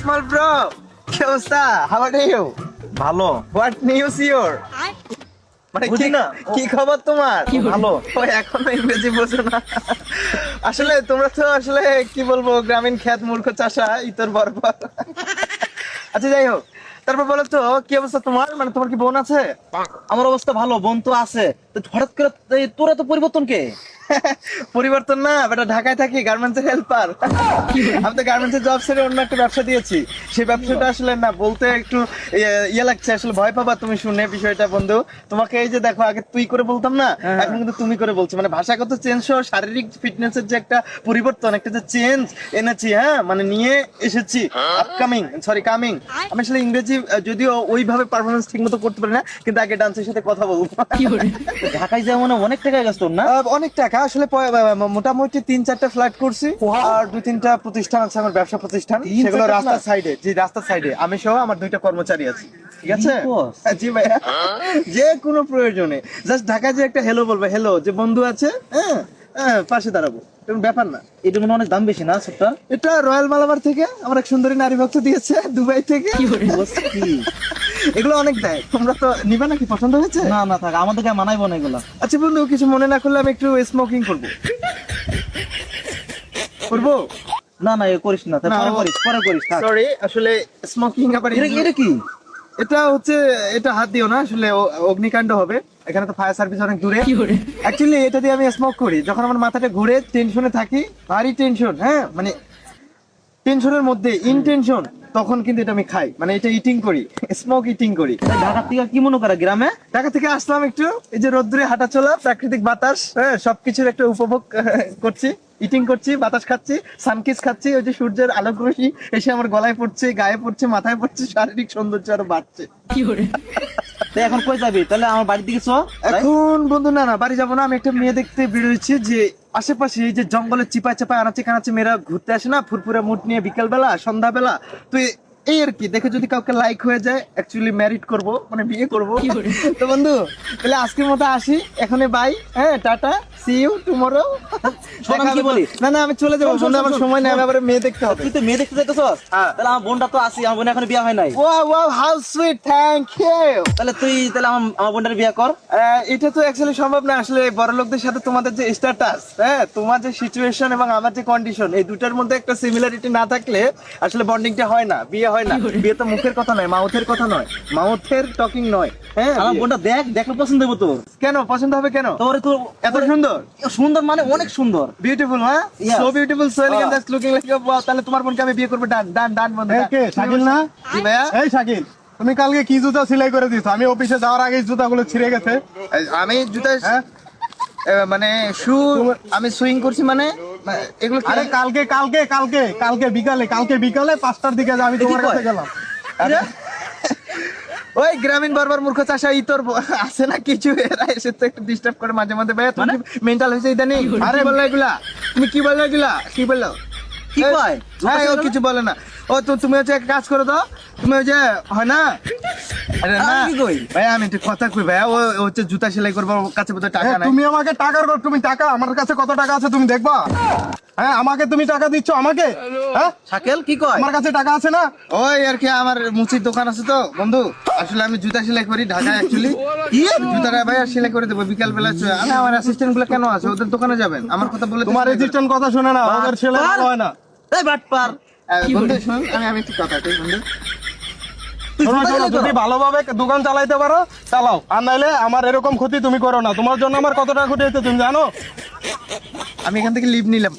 Small bro কি অবস্থা? How are you ভালো। হোয়াট নিউজ ইওর মানে কি না। কি খবর তোমার? ভালো। ও এখনও ইংরেজি বোঝো না। আসলে তোমরা তো আসলে কি বলব গ্রামীণ খ্যাত মূর্খ চাষা ইতর বরবর। আচ্ছা যাই হোক। তারপর বলো তো কি অবস্থা তোমার? মানে তোমার কি বোন আছে? আমার অবস্থা ভালো বোন তো আছে। হঠাৎ করে তোরা তো পরিবর্তন কে? পরিবর্তন না বেটা ঢাকায় থাকি গার্মেন্টস এর হেল্পার আমি তো গার্মেন্টস এর জব ছেড়ে অন্য একটা ব্যবসা দিয়েছি। সেই ব্যবসাটা আসলে না বলতে একটু ইয়ে- লাগছে আসলে ভয় পাবা তুমি শুনে বিষয়টা বন্ধু। তোমাকে এই যে দেখো আগে তুই করে বলতাম না হ্যাঁ। এখন কিন্তু তুমি করে বলছি। মানে ভাষাগত চেঞ্জ সহ শারীরিক ফিটনেস এর যে একটা পরিবর্তন একটা যে চেঞ্জ এনেছি হ্যাঁ? মানে নিয়ে এসেছি। আপকামিং সরি কামিং আমি আসলে ইংরেজি যদিও ওইভাবে পারফরমেন্স ঠিক মতো করতে পারি না কিন্তু আগে ডান্সের সাথে কথা বলব? ঢাকায় যাওয়া মানে অনেক টাকা গেছ তোর না? অনেক টাকা। আসলে মোটামুটি তিন চারটা ফ্ল্যাট করছি। আর দুই তিনটা প্রতিষ্ঠান আছে আমার ব্যবসা প্রতিষ্ঠান। সেগুলো রাস্তার সাইডে জি রাস্তার সাইডে আমি সহ আমার দুইটা কর্মচারী আছি। ঠিক আছে? কি? হ্যাঁ, জি ভাইয়া। যে কোনো প্রয়োজনে। জাস্ট ঢাকায় যে একটা হ্যালো বলবে হ্যালো যে বন্ধু আছে হ্যাঁ হ্যাঁ পাশে দাঁড়াবো। কোনো ব্যাপার না। এটা মনে অনেক দাম বেশি না সবটা এটা রয়্যাল মালাবার থেকে আমার এক সুন্দরী নারী ভক্ত দিয়েছে দুবাই থেকে। এগুলো অনেক দেয়। তোমরা তো নিবে নাকি? পছন্দ হয়েছে? না না থাক আমাদেরকে মানাইবো না এগুলা। আচ্ছা বন্ধু কিছু মনে না করলে আমি একটু স্মোকিং করব। করব? না না এ করিস না পরে করিস পরে করিস থাক। সরি আসলে স্মোকিং আবার এটা এটা কি? এটা হচ্ছে এটা হাত দিও না আসলে অগ্নিকাণ্ড হবে। এখানে তো ফায়ার সার্ভিস অনেক দূরে। অ্যাকচুয়ালি এটা দিয়ে আমি স্মোক করি। যখন আমার মাথাটা ঘুরে টেনশনে থাকি ভারী টেনশন হ্যাঁ? মানে টেনশনের মধ্যে ইনটেনশন তখন কিন্তু এটা আমি খাই। মানে এটা ইটিং করি স্মোক ইটিং করি। ঢাকা থেকে কি মনে করা গ্রামে? ঢাকা থেকে আসলাম একটু এই যে রোদ্দুরে হাঁটা চলা প্রাকৃতিক বাতাস হ্যাঁ সবকিছুর একটা উপভোগ করছি ইটিং করছি বাতাস খাচ্ছি সানকিস খাচ্ছি ওই যে সূর্যের আলোক রশ্মি এসে আমার গলায় পড়ছে গায়ে পড়ছে মাথায় পড়ছে শারীরিক সৌন্দর্য আরও বাড়ছে। তাই এখন কই যাবি? তাহলে আমার বাড়ির দিকে চ এখন বন্ধু না না বাড়ি যাব না। আমি একটা মেয়ে দেখতে বেরোয়েছি যে আশেপাশে এই যে জঙ্গলে চিপায় চাপায় আনাচে কানাচে মেয়েরা ঘুরতে আসে না ফুরফুরে মুড নিয়ে বিকেলবেলা সন্ধ্যাবেলা। সন্ধ্যা বেলা তো এই আর কি দেখে যদি কাউকে লাইক হয়ে যায় অ্যাকচুয়ালি ম্যারিড করব মানে বিয়ে করব। তো বন্ধু তাহলে আজকের মতো আসি এখানে বাই হ্যাঁ টাটা। সি ইউ টুমরো শোন, কি বলি? না না আমি চলে যাব। শোন, শোন, বন্ধু আমার সময় নেই আমি আবার মেয়ে দেখতে হবে। তুই তো মেয়ে দেখতে যাইতেছস? হ্যাঁ। তাহলে আমার বোনটা তো আসি আমার বোন এখন বিয়ে হয় নাই। Wow wow how sweet thank you তাহলে তুই তাহলে আমার আমার বোনটার বিয়ে কর। এটা তো অ্যাকচুয়ালি সম্ভব না আসলে বড় লোকদের সাথে তোমাদের যে স্ট্যাটাস হ্যাঁ তোমার যে সিচুয়েশন এবং আমার যে কন্ডিশন এই দুটার মধ্যে একটা সিমিলারিটি না থাকলে আসলে বন্ডিংটা হয় না বিয়ে হয় না। বিয়ে তো মুখের কথা নয় মাউথের কথা নয়। মাউথের টকিং নয় হ্যাঁ আমার বোনটা দেখ দেখলে পছন্দ হইব তোর। কেন পছন্দ হবে কেন? তোর তো এত সুন্দর। সুন্দর? মানে অনেক সুন্দর। বিউটিফুল হ্যাঁ? So beautiful so elegant Ah. That's looking like you তাহলে তোমার বোনকে আমি বিয়ে করব ডান ডান ডান বন্ধু এই কে, শাকিল না? জি ভাইয়া? এই শাকিল তুমি কালকে কি জুতা সেলাই করে দিছো? আমি অফিসে যাওয়ার আগে জুতাগুলো ছিঁড়ে গেছে। আমি জুতা হ্যাঁ? মানে শু আমি সুইং করছি মানে এগুলো আরে কালকে কালকে কালকে কালকে বিকালে কালকে বিকালে পাঁচটার দিকে আমি তোমার কাছে গেলাম। আরে, ওই গ্রামীণ বারবার মূর্খ চাষা ই তোর আছে না কিছু? এরা এসে তো একটু ডিস্টার্ব করে মাঝে মাঝে ভাইয়া তুমি মেন্টাল হয়েছে ইদানি? আরে বলল এগুলা। তুমি কি বলল এগুলা? কি বলল? কি কয়? হ্যাঁ ও কিছু বলে না। ও তো তুমি হচ্ছে এক কাজ করো তো তুমি ওই যে হয় না? আরে না আমি কি কই? ভাইয়া আমি একটু কথা কই ভাইয়া ও ও হচ্ছে জুতা সেলাই করব কাছে বোধহয় টাকা হ্যাঁ, নাই। তুমি আমাকে টাকার তুমি টাকা আমার কাছে কত টাকা আছে তুমি দেখবা? হ্যাঁ আমাকে তুমি টাকা দিচ্ছ আমাকে? হ্যাঁ? শাকেল কি কয়? আমার কাছে টাকা আছে না? ওই আর কি আমার মুচির দোকান আছে তো বন্ধু। আসলে আমি জুতা সেলাই করি ঢাকায় অ্যাকচুয়ালি জুতাটা ভাইয়া সেলাই করে দেবো বিকাল বেলা আমি আমার অ্যাসিস্ট্যান্টগুলো কেন আছে? ওদের দোকানে যাবেন? আমার কথা বলে তোমার কথা শুনে না ওদের ভালো হয় না। এই বাটপার। বন্ধু শুনুন আমি আমি একটু কথা কই বন্ধু। শোনো শোনো যদি ভালোভাবে দোকান চালাইতে পারো চালাও। আর নাইলে আমার এরকম ক্ষতি তুমি করো না। তোমার জন্য আমার কত টাকা ক্ষতি হয়েছে তুমি জানো? আমি এখান থেকে লিভ নিলাম।